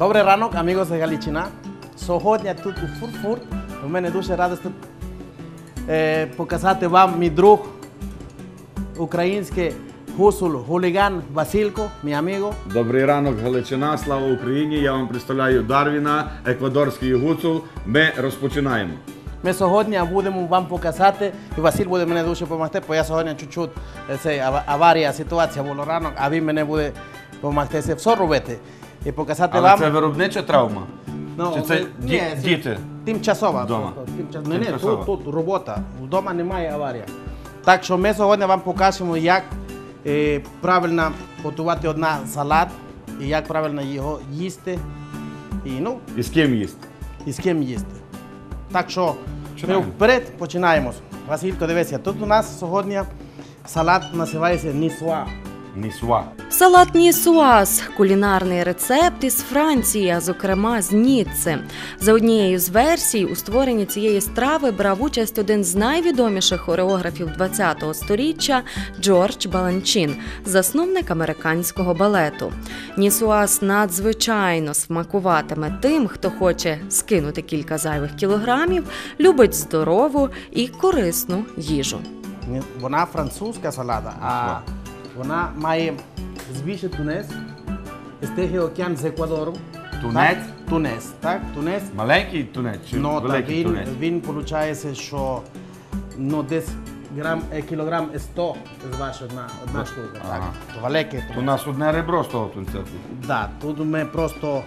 Добрий ранок, амігос з Галичина. Сьогодні тут у Фурфурт. У мене дуже радісно е, показати вам мій друг, український гусул, хуліган Василько, мій аміго. Добрий ранок, Галичина, слава Україні! Я вам представляю Дарвіна, еквадорський гуцул. Ми розпочинаємо. Ми сьогодні будемо вам показати, і Василь буде мене дуже допомогти, бо я сьогодні чуть-чуть е, аварія, ситуація була ранок, а він мене буде допомогти все робити. І показати Але вам. це виробнича травма? Ну, Чи це е, ді- ні, це діти? Тимчасова. Вдома? просто, тимчас- Ні, ні, Тимчасова. тут, тут робота. Вдома немає аварія. Так що ми сьогодні вам покажемо, як е, правильно готувати одна салат і як правильно його їсти. І, ну, І з ким їсти? і з ким їсти. Так що ми вперед починаємо. Василько, дивися, тут у нас сьогодні салат називається нісуа. Нісва. Салат нісуаз – кулінарний рецепт із Франції, а зокрема з Ніцце. За однією з версій, у створенні цієї страви брав участь один з найвідоміших хореографів ХХ століття Джордж Баланчин, засновник американського балету. Нісуаз надзвичайно смакуватиме тим, хто хоче скинути кілька зайвих кілограмів, любить здорову і корисну їжу. Вона французька салата, а вона має звіше тунець, з Тихий океан з Еквадору. Тунець? Так? Тунець, так, тунець. Маленький тунець чи Ну, великий він, тунець? він виходить, що ну, десь грам, е, кілограм 100 зважить одна, одна штука. Ага. Так, великий У тунець. нас одне ребро з того тунця. тут. Да, тут ми просто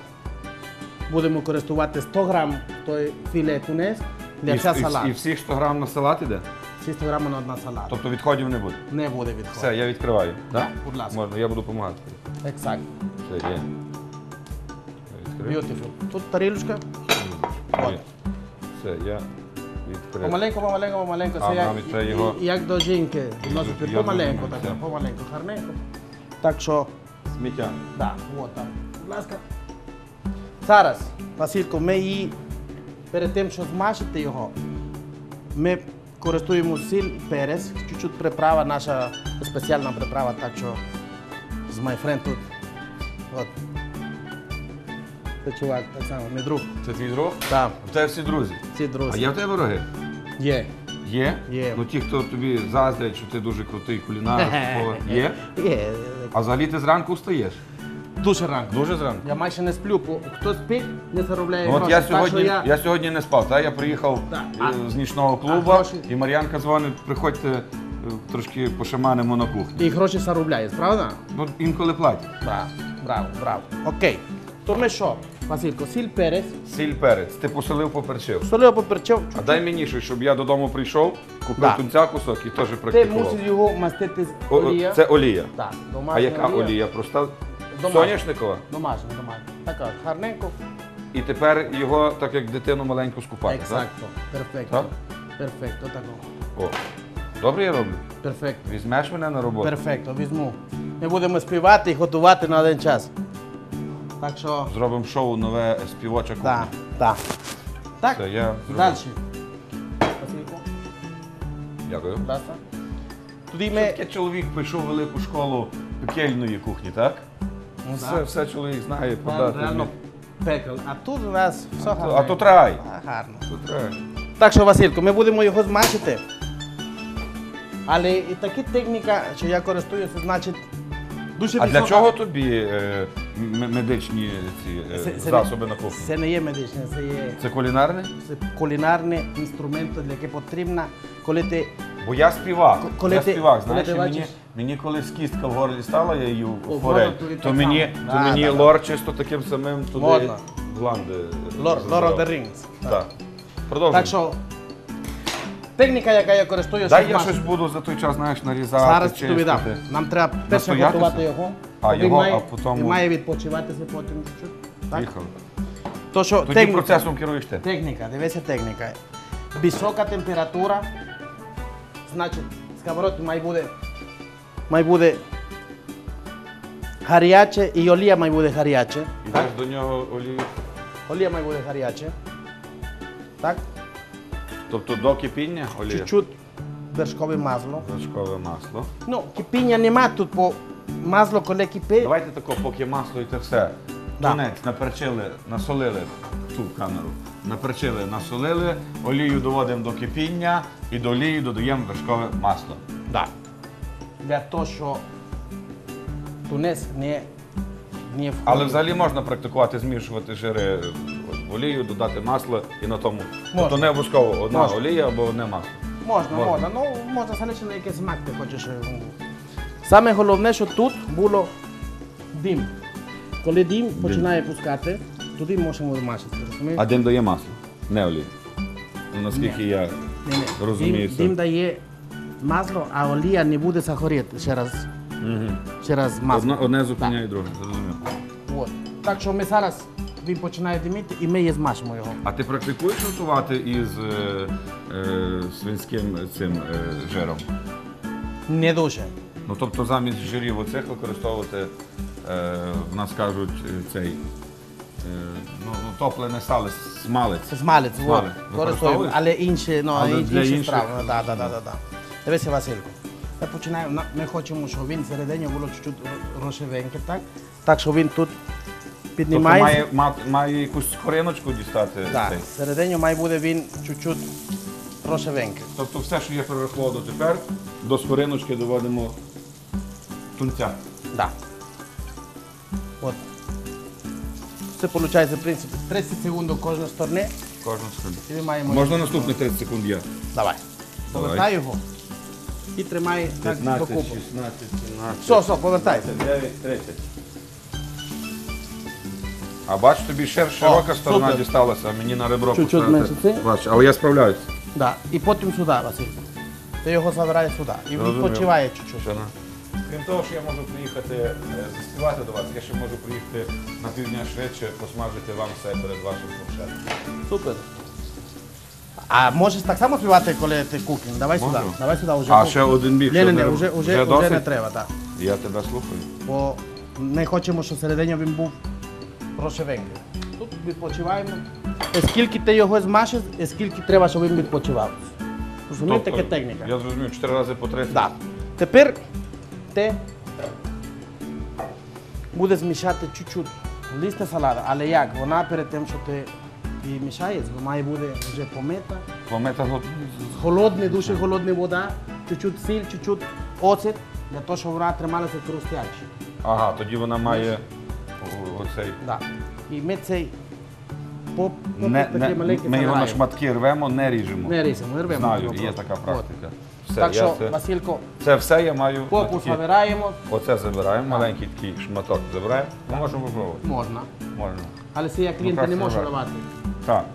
будемо користувати 100 грам той філе тунець для І, вся і- салат. і всіх 100 грам на салат іде? Всі 100 грам на одна салат. Тобто відходів не буде. Не буде відходу. Все, я відкриваю. Так? будь ласка. Можна, я буду допомагати. Ексакт. Все, є. Beautiful. Тут тарілочка. От. Все, я відкрив. Помаленьку, помаленьку, помаленьку. А, Це як, навіть це його- і- як до жінки. Носити Я помаленьку, так, все. помаленьку, гарненько. Так що, Сміття. да, от так. Будь ласка. Зараз, Василько, ми її перед тим, що змажити його, ми користуємо сіль, перець, чуть-чуть приправа, наша спеціальна приправа, так що з my friend тут. От. Це чувак, так само, мій друг. Це твій друг? Так, У тебе всі друзі. А друзі. є в тебе вороги? Є. Є? Є. Ну ті, хто тобі заздрять, що ти дуже крутий кулінар, такого. є? Є. А взагалі ти зранку встаєш? Дуже ранку. Дуже зранку. Я майже не сплю, бо хто спить, не заробляє Ну, от гроші. я Так сьогодні, що я... сьогодні не спав, та? я приїхав Так. е, А- з нічного клубу, гроші? і Мар'янка дзвонить, приходьте е, трошки пошаманимо на кухні. І гроші заробляє, правда? Ну, інколи платять. Браво, браво, браво. Окей. То ми що? Василько, сіль перець, Сіль перець, ти посолив, поперчив. солив поперчив. А дай мені щось, щоб я додому прийшов, купив Да. тунця кусок і теж Ти практикував. мусиш його мастити з О, о, олія. Це олія. Так, А яка олія? Проста Домашня. соняшникова? Домашня, домашня. Така, гарненько. І тепер його, так як дитину маленьку скупати, так? Ексакто. Перфекто. Так? Перфекто, тако. О, добре я роблю? Перфекто. Візьмеш мене на роботу? Перфекто, візьму. Ми будемо співати і готувати на один час. Так що, Зробимо шоу нове співоча кухня. так, так. Так, Все, я зробив. далі. Василько, Дякую. будь ласка. Тоді ми... таке чоловік прийшов в велику школу пекельної кухні, так? Ну, Все, так. все чоловік знає подати. реально. А тут у нас все А гарно. тут рай. А, гарно. Тут рай. Так що, Василько, ми будемо його змачити. Але і така техніка, що я користуюся, значить, дуже А для висока- чого тобі е, м- медичні ці е, Це- це засоби на кухні? Це не є медичне, це є Це кулінарне? це кулінарне інструмент, яке потрібно, коли ти Бо я співак. Коли я ти- співак, коли знаєш, ти і мені, бачиш- мені колись кістка в горлі стала, я її О, форель, воно то так мені, то мені да. лор чисто таким самим туди Модно. в ланди. Lord, Lord of the Rings. Так. Продовжуй. Так що, техніка, яка я користуюся, Дай я щось буду за той час, знаєш, нарізати, Зараз чистити. тобі дам. Нам треба перше Настоятися? готувати його. А, Він його, має, а потім- Він має відпочиватися потім чуть-чуть. Так? То, що Тоді техніка, процесом керуєш ти. техніка, дивися техніка. Висока температура, значить, сковородка має бути, має бути гаряче і олія має бути гаряче. Йдеш до нього олію. Олія має бути гаряче. Так? Тобто до кипіння олія. Чуть-чуть вершкове масло. Вершкове масло. Ну, кипіння нема тут, бо масло, коли кипить, Давайте тако, поки масло і те все. Да. Тунець наперчили, насолили ту камеру. Наперчили, насолили, олію доводимо до кипіння і до олії додаємо вершкове масло. Да. Для того, що тунець не, не входить. Але взагалі можна практикувати змішувати жири в олію, додати масло і на тому. Тобто не обов'язково одна Можна. олія або одне масло. Можна, Можна. можна. Ну, можна залишити на якийсь смак, ти хочеш. е, Саме головне, що тут було дим. Коли дим починає пускати, туди можемо мачити. розумієш? А дим дає масло, не олію. Ну, наскільки я Ні, ні. розумію Дим, це. дим дає масло, а олія не буде захоріти через, Мгм. через масло. Одне, одне зупиняє друге, зрозумів. От. Так що ми зараз він починає диміти і ми її змажемо його. А ти практикуєш готувати із е, е, свинським цим е, жиром? Не дуже. Ну тобто замість жирів оцих використовувати, е, в нас кажуть, е, цей е, ну, ну, топлене сало, смалець. Смалець, от, Смалець. Використовуєш? але інші, ну, Але інші, для інші інших? страви. Да, да, да, да, да. Дивися, Василько. Ми починаємо, ми хочемо, щоб він всередині було чуть-чуть розшивеньке, так? Так, що він тут Тобто піднімається. має, ма- має якусь скориночку дістати. Так, цей. всередині має бути він чуть-чуть розшивенький. Тобто все, що я перерахував дотепер, до скориночки доводимо тунця. Да. От. Це виходить, в принципі, 30 секунд кожної сторони, Кожну скорину. і ми маємо. Можна наступні 30 секунд я. Давай. Повертай його і тримай так 15, докупи. 16, 17. Все, все, повертай. 29, 30. А бач, тобі ще широка сторона супер. дісталася, а мені на ребро Чуть-чуть поставити. менше ти. Бач, але я справляюся. Да. І потім сюди, Василь. Ти його забираєш сюди. І відпочиває чуть-чуть. Крім того, що я можу приїхати е, заспівати до вас, я ще можу приїхати на півдня швидше, посмажити вам все перед вашим фуршетом. Супер. А можеш так само співати, коли ти кухня? Давай Можу. сюди. Давай сюди вже. А ще один бік. Ні, ні, ні, не- вже, вже, вже, досить? не треба, так. Я тебе слухаю. Бо не хочемо, щоб всередині він був розшивенький. Тут відпочиваємо. Скільки ти його змашиш, і скільки треба, щоб він відпочивав. Розумієте, така техніка? Тобто, Я зрозумів, 4 рази по 30. Да. Тепер ти буде змішати чуть-чуть листя салата, але як? Вона перед тим, що ти мішаєш, вона має бути вже помита, Помета го- холодна, дуже холодна вода, чуть-чуть сіль, чуть-чуть оцет, для того, щоб вона трималася хрустяче. Ага, тоді вона має оцей. Да. І ми цей поп, поп Не, такий не, маленький ми його на шматки рвемо, не ріжемо. Не різемо, не рвемо. Знаю, є така практика. Все, Так що, це, Василько, це все я маю. попу такі- забираємо, Оце забираємо, маленький такий шматок забираємо. Можемо попробувати. можна. Можна. Але це я клієнта Ну, не так, давати. Так.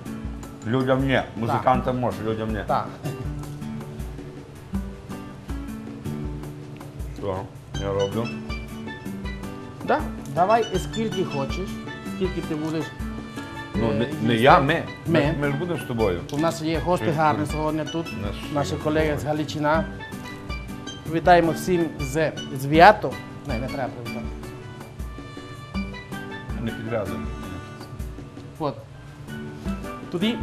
Людям ні. Музикантам може, людям ні. Так. Так, я роблю. Да? Давай і скільки хочеш, скільки ти будеш. Ну, е, не, не я, ми. Ми. Ми, ми ж будемо з тобою. У нас є гості гарні сьогодні тут, Наш- наші колеги з Галичина. Вітаємо всім з зв'ято. Не, не треба привітати. Не підв'язуємо. Тоді,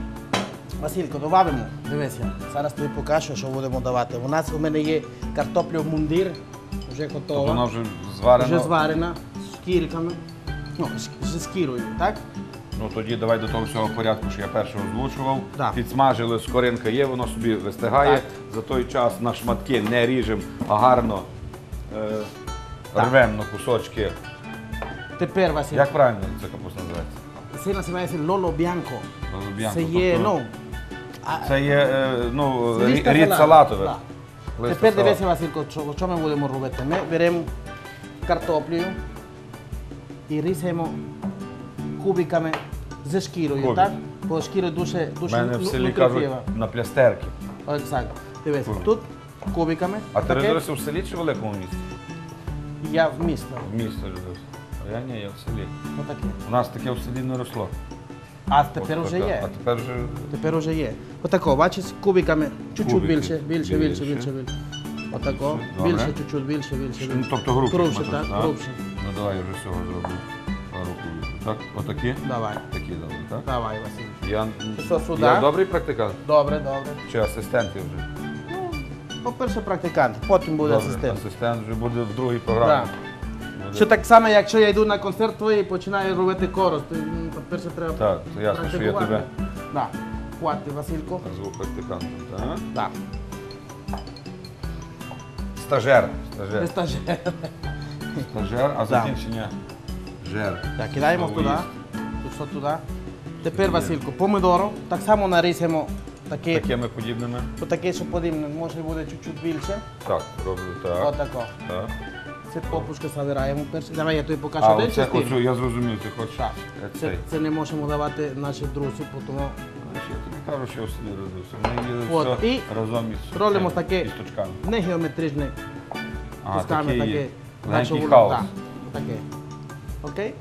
Василько, додамо. Дивися, зараз тобі покажу, що будемо давати. У нас у мене є картопля в мундир, вже Тобто готова. вона вже зварена. Вже зварена з шкірками. Ну, з- зі шкірою, так? Ну тоді давай до того всього порядку, що я перше озвучував. Да. Підсмажили, скоринка є, воно собі вистигає. Так. За той час на шматки не ріжемо, а гарно е, рвемо на кусочки. Тепер, Василь, Як правильно ця капуста називається? це називається лоло біанко. Це є, тобто ну, Це є е, ну, Це рід салату, салатовий. да. Тепер дивися, Василько, що, що ми будемо робити. Ми беремо картоплю і різаємо кубиками зі шкірою, Кубик. так? Бо шкіра дуже, У дуже мене в ну- селі кажуть на плястерки. Ексакт. Дивись, Кубик. тут кубиками. А ти родився в селі чи в великому місті? Я в місто. В місті родився. А я ні, я в селі. Отаке. У нас таке в селі не росло. А тепер вже є. А тепер вже Тепер вже є. Отако, бачиш, кубиками. Чуть-чуть Кубики. більше, більше, більше, Більше. більше, більше. Отако. Добре. Більше, чуть-чуть, більше, більше. Ну, більше. тобто грубше. Грубше, так, так? грубше. Ну давай я вже всього зроблю. Пару кубиків. Так, отакі? Давай, Такі добре, так? давай, Василь. Я, Що, сюди? я добрий практикант? Добре, добре. Чи асистент я вже? По-перше, практикант, потім буде Добре, асистент. асистент вже буде в другій програмі. Да. Що так само, якщо я йду на концерт твій і починаю робити корос, то м, перше треба Так, то ясно, що я практикувати. тебе Да. Хвати, Василько. назву практикантом. Так? Да. Стажер. Стажер. стажер. Стажер, а закінчення жер. Так, кидаємо туди. Тут що туди. Тепер, Василько, помидору. Так само нарисимо такі, Такими подібними. такі, що подібне, може буде чуть-чуть більше. Так, роблю так. Отако. так. Це попушка забираємо перше. Давай я тобі покажу А, один оце, частину. оцю, я зрозумів, ти хочеш. Так. Це, цей. це не можемо давати наші друзі, тому Я тобі кажу, що я в селі родився. Ми їли От, все і разом із робимо цими таке. кісточками. не кусками такі таке. легенький Так, хаос. Так, таке. Окей?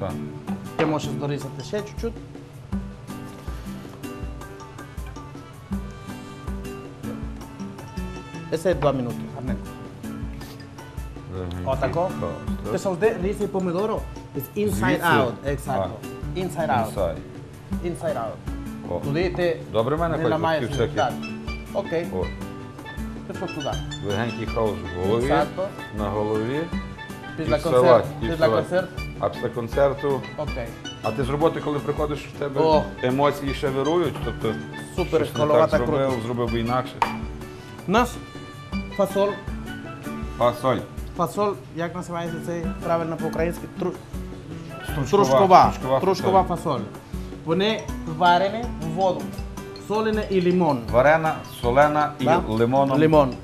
Так. Ти можеш дорізати ще чуть-чуть. Це два минути. гарненько. Ти так. завжди різай помидору. It's inside Звідси? out. Exactly. Inside out. Inside out. О. Туди ти Добре в мене не хоч ламаєш. такі всякі. Так. Окей. О, що туди? легенький хаос в голові, Exacto. на голові. Після салат, концерту. і Після салат. концерту. А після концерту. Окей. А ти з роботи, коли приходиш, в тебе О. емоції ще вирують, тобто Супер, щось не голова так так зробив, круто. зробив би інакше. У нас фасоль. Фасоль. Фасоль, як називається це правильно по-українськи? Тру... Стручкова. Трушкова. Трушкова фасоль. Вони варені в воду. Солене і лимон. Варена, солена і Да? лимоном. Лимон.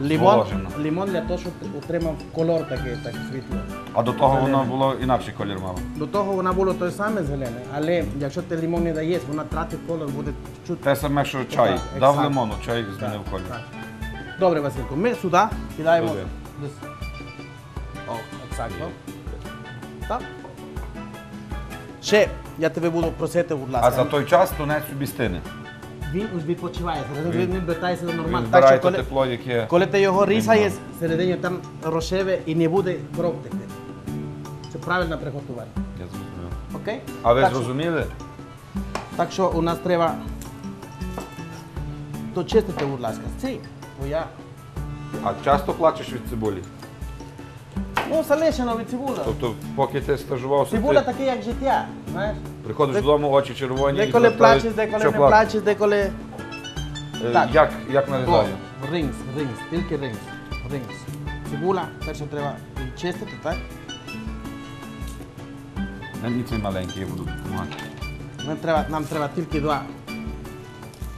Лимон, Зволожено. лимон для того, щоб отримав колор такий, так світло. А до того воно було інакший колір мало. До того вона було той саме зелене, але якщо ти лимон не даєш, вона тратить колор, буде чуть. Те саме, що чай. Дав лимону, чай змінив колір. Так. Добре, Василько, ми сюди кидаємо. Сюди. О, ексактно. Так. Ще я тебе буду просити, будь ласка. А за той час тунець собі стине. Він ось відпочиває, він, Він- вертається до нормально. Він Так що коли, тепло, яке. коли ти його різаєш, всередині там рошеве і не буде кров текти. Це правильне приготування. Я зрозумів. Окей? А ви так, зрозуміли? так що у нас треба дочистити, будь ласка, ці, бо я... А часто плачеш від цибулі? Ну, залишено від цибуля. Тобто, поки ти стажувався, Цибуля ти таке, як життя, знаєш? приходиш додому, очі червоні. Деколи звертають, плачеш, деколи не плачеш. деколи... Е, Так. Як, як нарізаю? ринкс, ринкс, тільки ринкс, ринкс. Цибуля, перше треба чистити, так? Мені цей маленький, я буду допомагати. Нам треба, нам треба тільки два.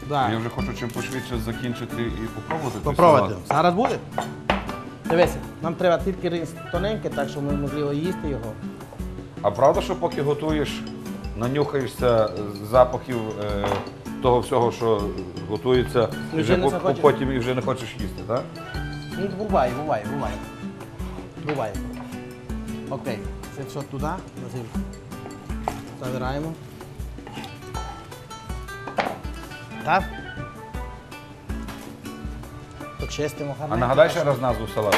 Два. Я вже хочу чим пошвидше закінчити і попробувати. Попробуйте. салат. Зараз буде? Дивися, нам треба тільки рис тоненький, так що ми можливо їсти його. А правда, що поки готуєш, нанюхаєшся запахів е, того всього, що готується, І вже вже не по- захочеш? потім і вже не хочеш їсти, так? Ну, буває, буває, буває. Буває. Окей, це все туди, Василь. Забираємо. Так. Почистимо А гарненько. нагадай ще раз назву салату.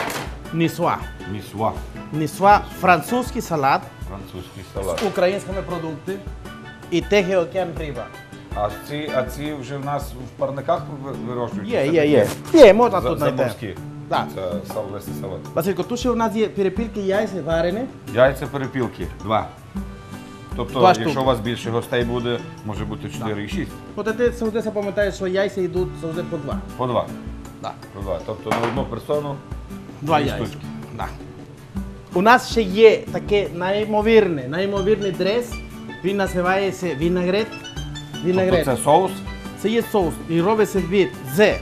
Нісуа. Місуа. Нісуа французький салат Французький з українськими продуктами і Тихий океан риба. А ці, а ці вже в нас в парниках ви- вирощують? Є, є, є. Є, можна тут знайти. Заморські. Так. Це сал- салат. Василько, тут ще у нас є перепілки яйця варені. Яйця перепілки. Два. Тобто, Два якщо штуки. у вас більше гостей буде, може бути 4 і 6. От ти завжди запам'ятаєш, що яйця йдуть завжди по два. По два. Так. По два. Тобто на одну персону Два дві яйця. штучки. Да. У нас ще є таке неймовірне, неймовірний дрес. Він називається вінегрет. Вінегрет. Тобто це соус. Це є соус і робиться від з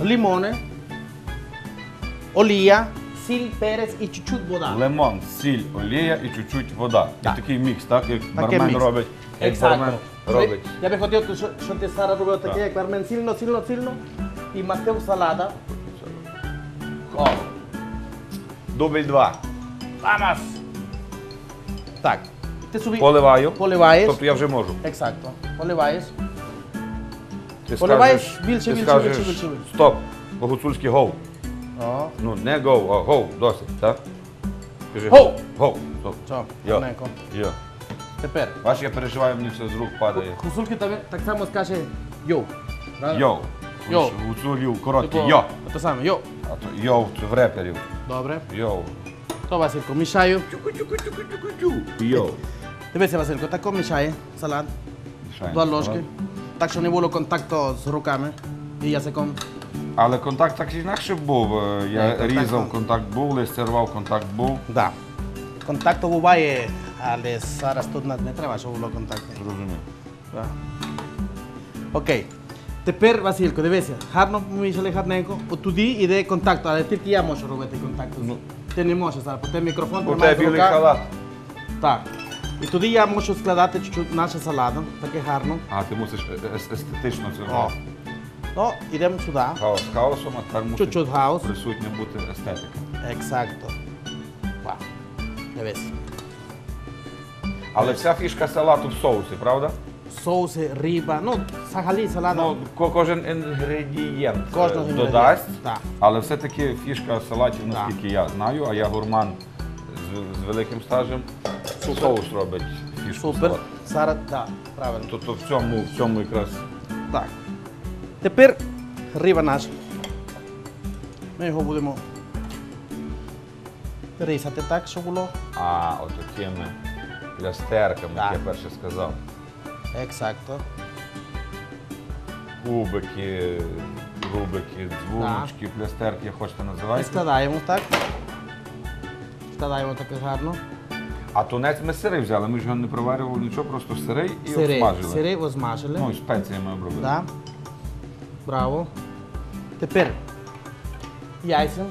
лимони, олія, сіль, перець і чуть-чуть вода. Лимон, сіль, олія і чуть-чуть вода. Так. І такий мікс, так? Як Таке бармен мікс. робить. Як Ексакто. бармен робить. Я би хотів, щоб, щоб ти Сара робив таке, Так. як бармен сильно, сильно, сильно. І мастив салата. О, Дубль два. Vamos! Так. Ти собі Поливаю. поливаєш. Тобто я вже можу. Ексакто. Поливаєш. Ти Поливаєш більше, ти більше, скажеш, більше, більше, більше. Стоп. По-гуцульськи гоу. О. Ну, не гоу, а гоу. Досить, так? Кажи Гоу. Гоу. Стоп. Що? Йо. гарненько. Йо. Тепер. Бач, я переживаю, мені все з рук падає. Гусульки так, само скаже йоу. Йоу. Йоу. Гуцулів короткий. Типу, Йо. Те саме. А то йоу, це в реперів. Добре. Йоу. То, Василько, мішаю. Йоу. Дивися, Василько, тако мішає салат. Два ложки. Так, щоб не було контакту з руками і язиком. Але контакт так чи інакше був. Е, Я контакт різав, був. контакт був, листя рвав, контакт був. Да. Контакту буває, але зараз тут не не треба, щоб було контакту. Зрозумів. Да. Окей. Тепер, Василько, дивися, гарно помішали гарненько. От туди йде контакт, але тільки я можу робити контакт. Ти не можеш зараз, бо ти мікрофон У тримаєш тебе в білий руках. халат. Так. І туди я можу складати чуть-чуть наше салатом, таке гарно. А ти мусиш е- е- естетично це О. робити. Ну, йдемо сюди. Хаос хаосом, а тепер мусить Чуть-чуть хаос. присутня бути естетика. Ексакто. Вау. Дивись. Але вся фішка салату в соусі, правда? Соуси, риба, ну, взагалі салат. Ну, ко- кожен інгредієнт е, Кожного додасть, Так. але все-таки фішка салатів, наскільки я знаю, а я гурман з, з великим стажем, соус робить фішку Супер. салату. Зараз, так, правильно. Тобто в цьому, в цьому якраз Так. Тепер риба наша. Ми його будемо різати так, щоб було. а, от такими плястерками, як Так. я перше сказав. Ексакто. Кубики, рубики, дзвоночки, плястерки, як хочете І складаємо так. Складаємо так гарно. А тунець ми сирий взяли, ми ж його не проварювали нічого, просто сирий і Сири, обсмажили. сири розмажили. Ну, і спеціями обробили. Да. Браво. Тепер яйця.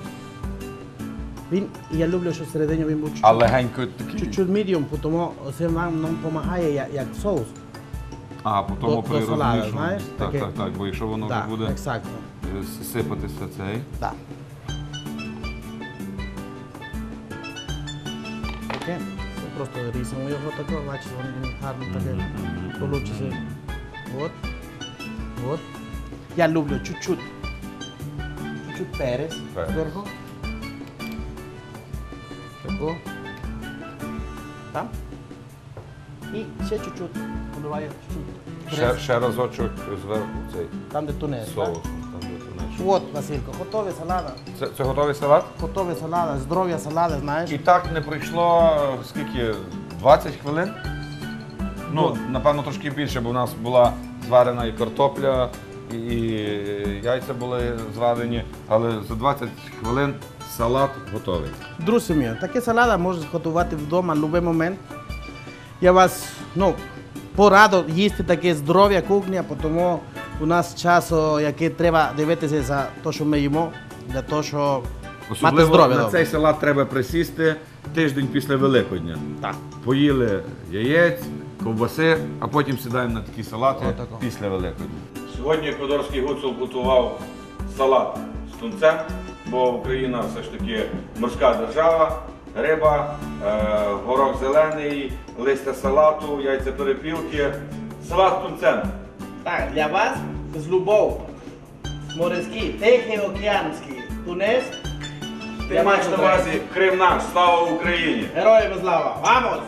Він, я люблю, що всередині він був чуть-чуть. А легенько такий. Чуть-чуть медіум, тому це нам, нам допомагає як, як соус. А, До- при до знаєш, Так, таке. так, так, бо якщо воно вже Так, буде ексактно. е, с- сипатися цей. Так. Це Просто різемо його тако, бачиш, він гарно таке получиться. От. От. Я люблю чуть-чуть. Чуть-чуть перець Перець. зверху. Тако. Там. І ще чуть-чуть. Поливаю чуть-чуть. Ще, ще разочок зверху цей Там, де тунець. так? соус. Там, де тунець. От, Василько, готові салата. Це, це готовий салат? Готові салати, здоров'я салати, знаєш. І так не пройшло скільки? 20 хвилин? Ну, напевно, трошки більше, бо в нас була зварена і картопля, і, і яйця були зварені, але за 20 хвилин салат готовий. Друзі мої, таке салата можна готувати вдома в будь-який момент. Я вас ну, пораду їсти таке здоров'я кухня, тому у нас часу, який треба дивитися за те, що ми їмо, для того, мати Особливо здоров'я. на цей салат треба присісти тиждень після Великодня. Так. Поїли яєць, ковбаси, а потім сідаємо на такі салати Отако. після Великодня. Сьогодні Еквадорський гуцул готував салат з тунцем, бо Україна все ж таки морська держава, риба, е, горох зелений, листя салату, яйця перепілки. Салат з тунцем. Так, для вас з любов. Морський, Тихий океанський, тунець. Ти маєш на увазі Крим наш, слава Україні! Героям слава! Вамос!